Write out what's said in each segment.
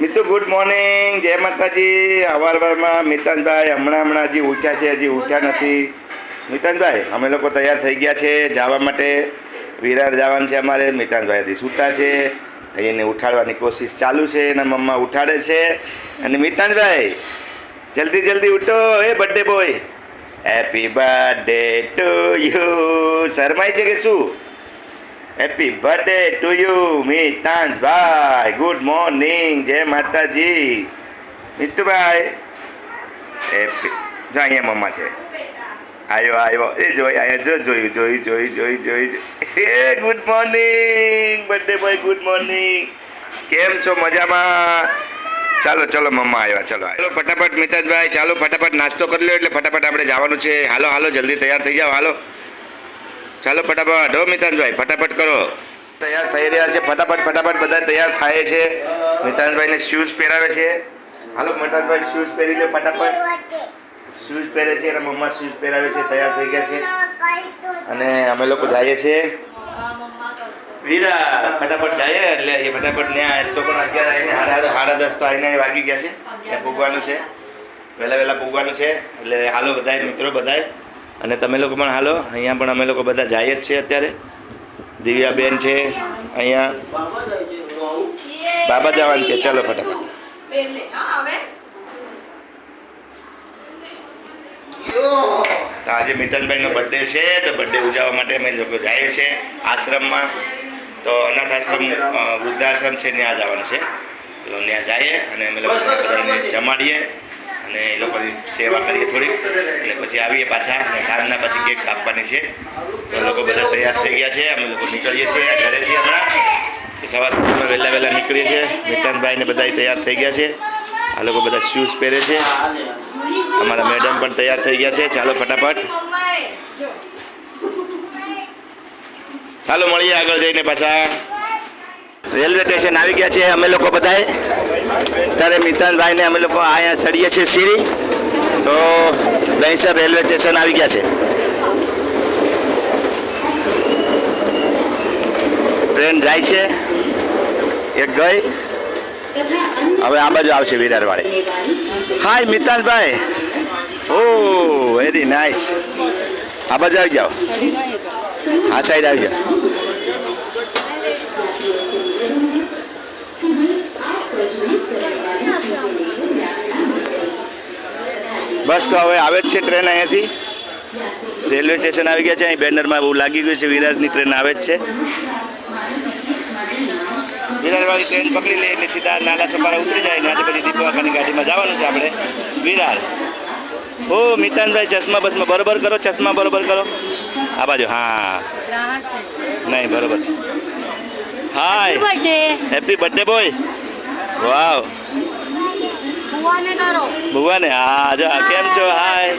Mitu good morning જય માતાજી. અવારવારમાં મિતાનભાઈ હમણાં હમણાં હજી ઉઠ્યા છે હજી ઉઠ્યા નથી. મિતાનભાઈ અમે લોકો તૈયાર થઈ ગયા છે જવા માટે. વિરાર જવાનું છે અમારે. મિતાનભાઈ હજી સૂતા છે. એને ઉઠાડવાની કોશિશ ચાલુ છે. એના મમ્મા ઉઠાડે છે. અને મિતાનભાઈ જલ્દી જલ્દી ઉઠો. એ birthday boy happy birthday to you શરમાય છે કે શું? Happy birthday to you Mitanshbhai good morning જય માતાજી મિતુભાઈ હેપી જો અહીંયા મમ્મા છે. આવ્યો આવ્યો એ જોઈ, અહીંયા જો જોયું જોયું જોયું જોયું જોયું એ good morning birthday boy good morning કેમ છો મજામાં? ચાલો, ચલો મમ્મા આવ્યા, ચલો. ચાલો, ફટાફટ, મિતાજભાઈ, ચાલો, ફટાફટ નાસ્તો કરી લો એટલે ફટાફટ આપણે જવાનું છે. હાલો હાલો, જલ્દી તૈયાર થઈ જાઓ, હાલો. ચાલો ફટાફટ હો મિતાનભાઈ ફટાફટ કરો. તૈયાર થઈ રહ્યા છે ફટાફટ ફટાફટ બધા તૈયાર થાય છે. મિતાંશભાઈને શૂઝ પહેરાવે છે. હાલો મિતાનભાઈ શૂઝ પહેરી લે ફટાફટ. શૂઝ પહેરે છે એના મમ્મા શૂઝ પહેરાવે છે તૈયાર થઈ ગયા છે. અને અમે લોકો જઈએ છીએ. વીરા ફટાફટ જઈએ એટલે એ ફટાફટ ત્યાં તો પણ અગિયાર આવીને સાડા સાડા દસ તો આવીને વાગી ગયા છે. ત્યાં પૂગવાનું છે. વહેલા વહેલા પૂગવાનું છે. એટલે હાલો બધાય મિત્રો બધાય. અને તમે લોકો પણ હાલો, અહીંયા પણ અમે લોકો બધા જાય જ છીએ અત્યારે. દિવ્યાબેન છે, અહીંયા. બાબા જવાનું છે, ચાલો ફટાફટ. આજે મિતનભાઈનો બર્થડે છે, તો બર્થડે ઉજવવા માટે અમે લોકો જઈએ છીએ આશ્રમમાં. તો અનાથ આશ્રમ વૃદ્ધાશ્રમ છે, ત્યાં જવાનું છે. ત્યાં જઈએ અને અમે લોકો જમાડીએ. અને એ લોકોની સેવા કરીએ થોડીક, એટલે પછી આવીએ પાછા અને સાંજના પછી કેક કાપવાની છે. તો લોકો બધા તૈયાર થઈ ગયા છે, અમે લોકો નીકળીએ છીએ ઘરેથી હમણાં. સવાર વહેલા વહેલા નીકળીએ છીએ. મિતાનભાઈ ને બધા તૈયાર થઈ ગયા છે. આ લોકો બધા શૂઝ પહેરે છે. અમારા મેડમ પણ તૈયાર થઈ ગયા છે. ચાલો ફટાફટ. ચાલો મળીએ આગળ જઈને પાછા. રેલવે સ્ટેશન આવી ગયા છે. અમે લોકો બધાએ ત્યારે મિતાનભાઈને અમે લોકો અહીંયા ચડીએ છીએ સીડી. તો દહીસર રેલવે સ્ટેશન આવી ગયા છે. ટ્રેન જાય છે. એક ગઈ. હવે આ બાજુ આવશે વિરારવાળી. હાય મિતાનભાઈ ઓ વેરી નાઇસ આ બાજુ આવી જાઓ. આ સાઈડ આવી જાઓ. બસ તો હવે આવે જ છે ટ્રેન અહીંયાથી. રેલવે સ્ટેશન આવી ગયા છે અહીં બેનરમાં બહુ લાગી ગયું છે વિરાજની ટ્રેન આવે જ છે. વિરારવાળી ટ્રેન પકડી લે એટલે સીધા નાલા સપારા ઉતરી જાય ને પછી દીપવાકાની ગાડીમાં જવાનું છે આપણે. વિરાર ઓ મિતાનભાઈ ચશ્મા બસમાં બરોબર કરો ચશ્મા બરોબર કરો. આ બાજુ હા. નહીં બરોબર છે. Hi happy birthday boy wow ભુવાને કરો. ભગવાને હા જા કેમ છો? હાય યુ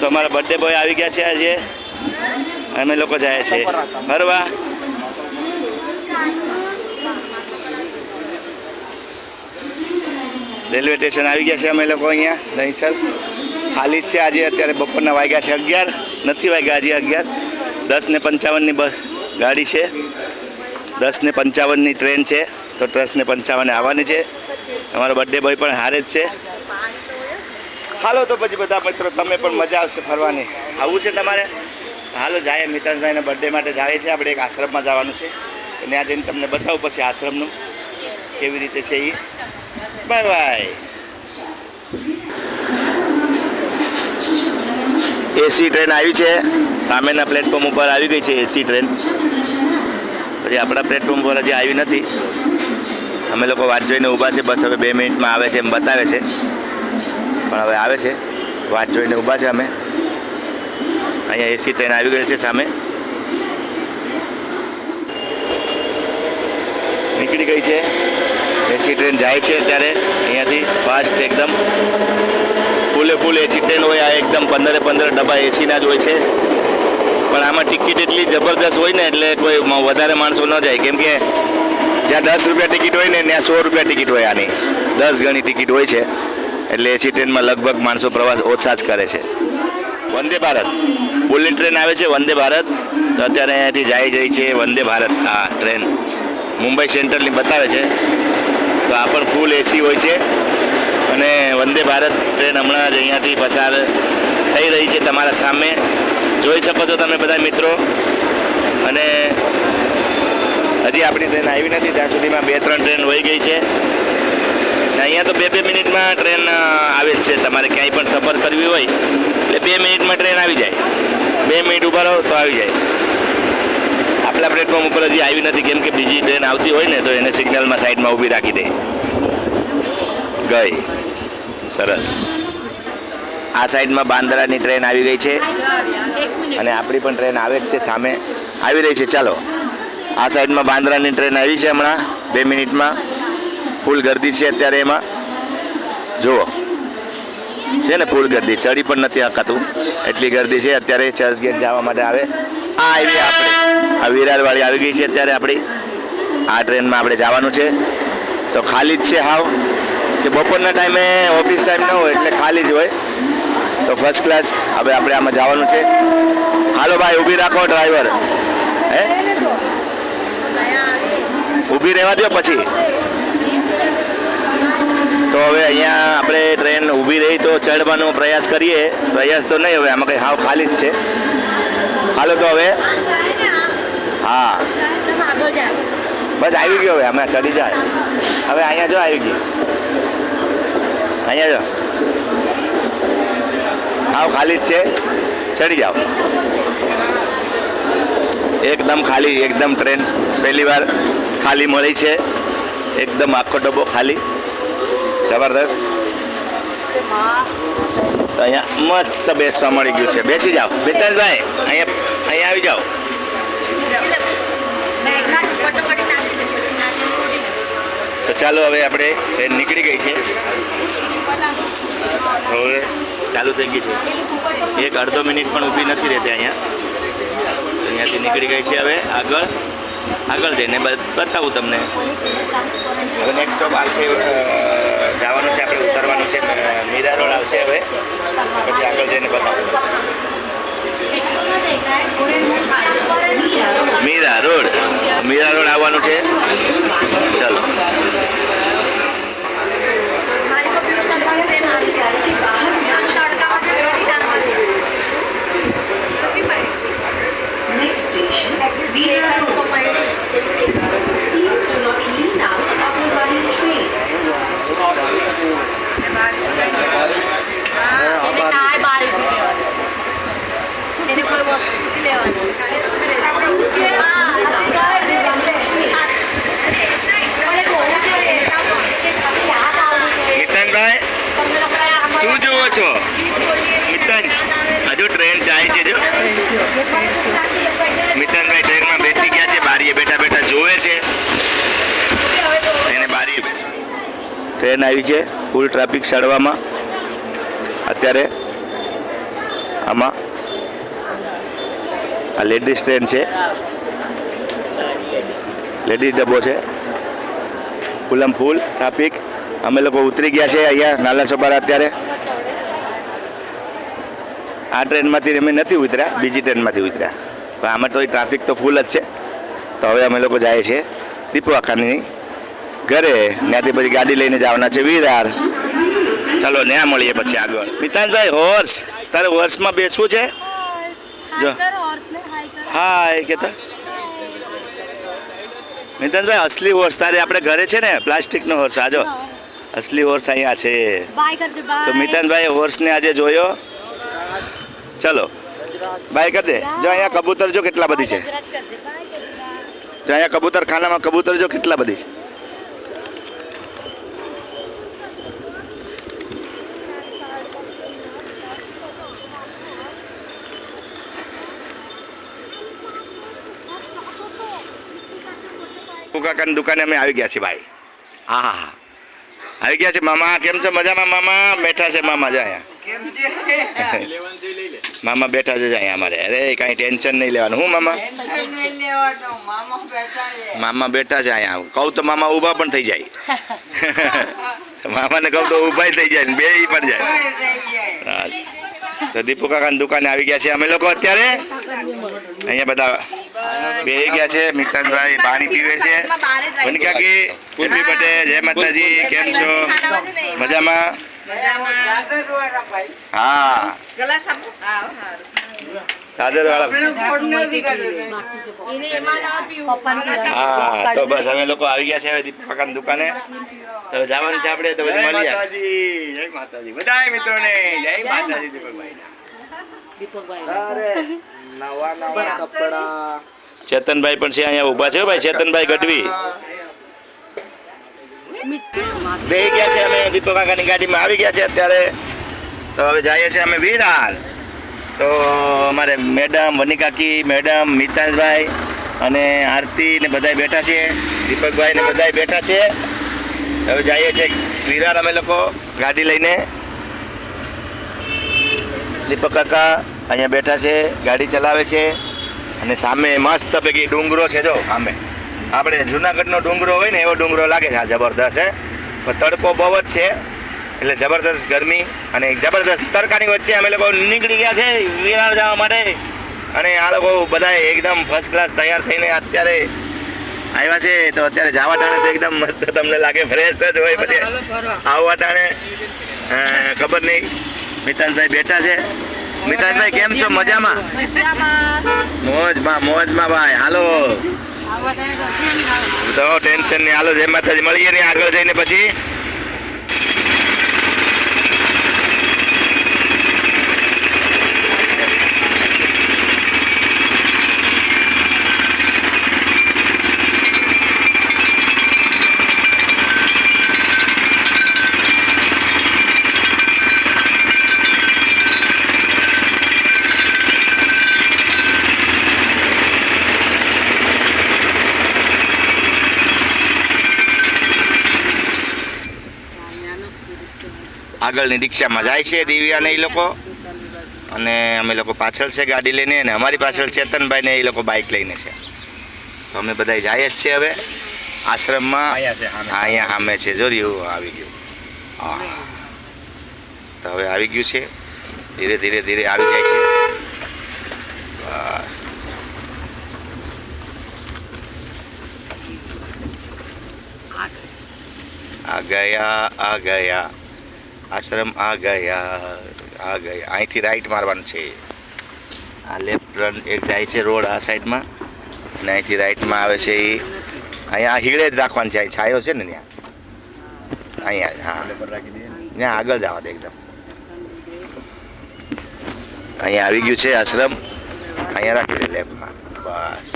તો અમારા બર્થડે બોય આવી ગયા છે આજે. અમે લોકો જાય છે. ફરવા. રેલવે સ્ટેશન આવી ગયા છે અમે લોકો અહીંયા દહીસર. ખાલી જ છે આજે અત્યારે બપોરના વાગ્યા છે અગિયાર. નથી વાગ્યા હજી અગિયાર. દસ ને પંચાવનની બસ ગાડી છે. દસ ને પંચાવનની ટ્રેન છે. તો ટ્રસ્ટને પંચાવને આવવાની છે. અમારો બર્થડે બોય પણ હારે જ છે. હાલો તો પછી બધા મિત્રો, તમે પણ મજા આવશે ફરવાની. આવવું છે તમારે? હાલો, જાય મિતાંશભાઈના બર્થડે માટે જાય છે. આપણે એક આશ્રમમાં જવાનું છે. ત્યાં જઈને તમને બતાવું પછી આશ્રમનું કેવી રીતે છે એ બાય બાય એસી ટ્રેન આવી છે. સામેના પ્લેટફોર્મ ઉપર આવી ગઈ છે એસી ટ્રેન. પછી આપણા પ્લેટફોર્મ પર હજી આવી નથી. અમે લોકો વાત જોઈને ઊભા છે, બસ હવે બે મિનિટમાં આવે છે એમ બતાવે છે. પણ હવે આવે છે. વાત જોઈને ઊભા છે અમે. અહીંયા એસી ટ્રેન આવી ગઈ છે સામે. નીકળી ગઈ છે. એસી ટ્રેન જાય છે અત્યારે. અહીંયાથી ફાસ્ટ એકદમ. ફૂલે ફૂલ એસી ટ્રેન હોય, આ એકદમ પંદરે પંદર ડબ્બા એસીના જ હોય છે. પણ આમાં ટિકિટ એટલી જબરદસ્ત હોય ને, એટલે કોઈ વધારે માણસો ન જાય. કેમ કે જ્યાં દસ રૂપિયા ટિકિટ હોય ને ત્યાં સો રૂપિયા ટિકિટ હોય આની. દસ ગણી ટિકિટ હોય છે. એટલે એસી ટ્રેનમાં લગભગ માણસો પ્રવાસ ઓછા જ કરે છે. વંદે ભારત. બુલેટ ટ્રેન આવે છે વંદે ભારત. તો અત્યારે અહીંયાથી જાય જાય છે વંદે ભારત. આ ટ્રેન. મુંબઈ સેન્ટ્રલની બતાવે છે. તો આ પણ ફૂલ એસી હોય છે. અને વંદે ભારત ટ્રેન હમણાં જ અહીંયાથી પસાર થઈ રહી છે તમારા સામે. જોઈ શકો છો તમે બધા મિત્રો. અને હજી આપણી ટ્રેન આવી નથી ત્યાં સુધીમાં બે ત્રણ ટ્રેન વહી ગઈ છે. અહીંયા તો બે બે મિનિટમાં ટ્રેન આવે જ છે. તમારે ક્યાંય પણ સફર કરવી હોય એટલે બે મિનિટમાં ટ્રેન આવી જાય. બે મિનિટ ઊભા રહો તો આવી જાય. આપણા પ્લેટફોર્મ ઉપર હજી આવી નથી કેમ કે બીજી ટ્રેન આવતી હોય ને તો એને સિગ્નલમાં સાઈડમાં ઊભી રાખી દે. ગઈ. સરસ. આ સાઈડમાં બાંદ્રાની ટ્રેન આવી ગઈ છે. અને આપણી પણ ટ્રેન આવે જ છે સામે. આવી રહી છે. ચાલો. આ સાઈડમાં બાંદ્રાની ટ્રેન આવી છે હમણાં, બે મિનિટમાં. ફૂલ ગર્દી છે અત્યારે એમાં. જુઓ. છે ને ફૂલ ગર્દી, ચડી પણ નથી હકાતું એટલી ગર્દી છે અત્યારે ચર્ચ ગેટ જવા માટે આવે. આ આવી આપણે, આ વિરારવાળી આવી ગઈ છે અત્યારે આપણી. આ ટ્રેનમાં આપણે જવાનું છે. તો ખાલી જ છે હાવ. કે બપોરના ટાઈમે ઓફિસ ટાઈમ ન હોય એટલે ખાલી જ હોય. તો ફર્સ્ટ ક્લાસ હવે આપણે આમાં જવાનું છે. હાલો ભાઈ, ઊભી રાખો ડ્રાઈવર હે? ઊભી રહેવા દો પછી. તો હવે અહીંયા આપણે ટ્રેન ઊભી રહી તો ચડવાનો પ્રયાસ કરીએ. પ્રયાસ તો નહીં, હવે આમાં કંઈ હાવ ખાલી જ છે. હાલો તો હવે. હા. બસ આવી ગયો હવે અમે ચડી જાય. હવે અહીંયા જો આવી ગઈ. અહીંયા જો. હાવ ખાલી જ છે. ચડી જાઓ. એકદમ ખાલી, એકદમ ટ્રેન પહેલી વાર ખાલી મળી છે. એકદમ આખો ડબ્બો ખાલી. જબરદસ્ત. તો અહીંયા મસ્ત બેસવા મળી ગયું છે. બેસી જાઓ. મિતેશભાઈ, અહીંયા અહીંયા આવી જાઓ. તો ચાલો હવે આપણે ટ્રેન નીકળી ગઈ છે. હવે ચાલુ થઈ ગઈ છે. એક અડધો મિનિટ પણ ઊભી નથી રહેતી અહીંયા. અહીંયાથી નીકળી ગઈ છે હવે આગળ. આગળ જઈને બતાવું તમને. હવે નેક્સ્ટ સ્ટોપ આવશે જવાનું છે આપણે ઉતરવાનું છે મીરા રોડ આવશે હવે. પછી આગળ જઈને બતાવું. મીરા રોડ. મીરા રોડ આવવાનું છે. શું જુઓ છો મિતન હજુ ટ્રેન જાય છે જો ટ્રેન આવી છે ફૂલ ટ્રાફિક સાડવામાં અત્યારે આમાં આ લેડીઝ ટ્રેન છે. લેડીઝ ડબ્બો છે. ફૂલમ ફૂલ ટ્રાફિક. અમે લોકો ઉતરી ગયા છે અહીંયા નાલા ચોપારા અત્યારે. આ ટ્રેનમાંથી અમે નથી ઉતર્યા, બીજી ટ્રેનમાંથી ઉતર્યા. પણ આમાં તો ટ્રાફિક તો ફૂલ જ છે. તો હવે અમે લોકો જાય છે દીપુ આખાની ઘરે ત્યાંથી પછી ગાડી લઈને જવાના છે વિરાર. ચાલો ત્યાં મળીએ પછી આગળ. મિતાંશભાઈ હોર્સ તારે હોર્સમાં બેસવું છે? જો. હા એ હોર્સને હાય કે તો મિતાંશભાઈ અસલી હોર્સ તારે આપણે ઘરે છે ને? પ્લાસ્ટિકનો હોર્સ આજો. અસલી હોર્સ અહીંયા છે. તો મિતાનભાઈ હોર્સને આજે જોયો. ચલો. બાય કરી દે. જો અહીંયા કબૂતર જો કેટલા બધી છે. જો અહીંયા કબૂતર ખાનામાં કબૂતર જો કેટલા બધી છે. કાકાની દુકાને અમે આવી ગયા છીએ ભાઈ. હા હા હા. આવી ગયા છે મામા કેમ છો? મજામાં મામા? બેઠા છે મામા જો અહીંયા. મામા બેઠા છે અહીંયા અમારે. અરે કાંઈ ટેન્શન નહીં લેવાનું. હું મામા? મામા બેઠા છે. અહીંયા. કહું તો મામા ઊભા પણ થઈ જાય. મામાને કહું તો ઊભા થઈ જાય ને બે પણ જાય. તો દીપુ કાકાની દુકાને આવી ગયા છે અમે લોકો અત્યારે. અહીંયા બધા બેહી ગયા છે મિતાનભાઈ પાણી પીવે છે. વનિકાકી હેપી બર્થડે જય માતાજી કેમ છો? મજામાં? હા. દાદર વાળા હા તો બસ અમે લોકો આવી ગયા છે હવે દીપક દુકાને. તો જવાનું છે આપણે તો મળીએ. માતાજી જય માતાજી. બધાય મિત્રોને જય માતાજી દીપકભાઈ. નવા નવા કપડા. ચેતનભાઈ પણ છે અહીંયા ઊભા છે ભાઈ ચેતનભાઈ ગઢવી. બે ગયા છે અમે દીપક કાકાની ગાડીમાં. આવી ગયા છે અત્યારે. તો હવે જઈએ છીએ અમે વિરાર તો અમારે મેડમ વનિકાકી મેડમ મિતાજભાઈ અને આરતી ને બધા બેઠા છે દીપકભાઈ ને બધાય બેઠા છે હવે જઈએ છીએ વિરાર અમે લોકો ગાડી લઈને. દીપક કાકા અહીંયા બેઠા છે ગાડી ચલાવે છે અને સામે મસ્ત પૈકી ડુંગરો છે જો. સામે. આપણે જુનાગઢનો ડુંગરો હોય ને એવો ડુંગરો લાગે છે આ જબરદસ્ત છે પણ તડકો બહુ જ છે એટલે જબરદસ્ત ગરમી અને જબરદસ્ત તડકાની વચ્ચે અમે લોકો નીકળી ગયા છે વિરાર જવા માટે. અને આ લોકો બધા એકદમ ફર્સ્ટ ક્લાસ તૈયાર થઈને અત્યારે આવ્યા છે તો અત્યારે જવા ટાણે તો એકદમ મસ્ત તમને લાગે ફ્રેશ જ હોય પછી આવવા ટાણે ખબર નહીં. મિતાનભાઈ બેઠા છે. મિતાનભાઈ કેમ છો? મજામાં? મોજમાં મોજમાં ભાઈ. હાલો. તો ટેન્શન નહીં હાલો જય માતાજી મળીએ ને આગળ જઈને પછી? આગળની રિક્ષામાં જાય છે દિવ્યા ને એ લોકો. અને અમે લોકો પાછળ છે ગાડી લઈને અને અમારી પાછળ ચેતનભાઈ ને એ લોકો બાઇક લઈને છે. તો અમે બધા જાય જ છે હવે. આશ્રમમાં. અહીંયા સામે છે. જો રહ્યું આવી ગયું. હા. તો હવે આવી ગયું છે. ધીરે ધીરે ધીરે આવી જાય છે. આ ગયા આ ગયા. આશ્રમ આ ગયા આ ગયા. અહીંથી રાઈટ મારવાનું છે. આ લેફ્ટ રન એક જાય છે રોડ આ સાઈડમાં અને અહીંથી રાઈટમાં આવે છે એ અહીંયા હીળે જ રાખવાની છે અહીં છાયો છે ને ત્યાં. અહીંયા હા. ત્યાં આગળ જવા દે એકદમ. અહીંયા આવી ગયું છે આશ્રમ. અહીંયા રાખી દે લેફ્ટમાં બસ.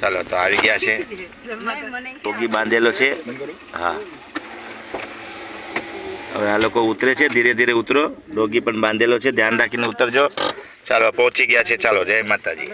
ચાલો તો આવી ગયા છે. ટોગી બાંધેલો છે. હા. હવે આ લોકો ઉતરે છે, ધીરે ધીરે ઉતરો. ડોગી પણ બાંધેલો છે, ધ્યાન રાખીને ઉતરજો. ચાલો, પહોંચી ગયા છે. ચાલો, જય માતાજી.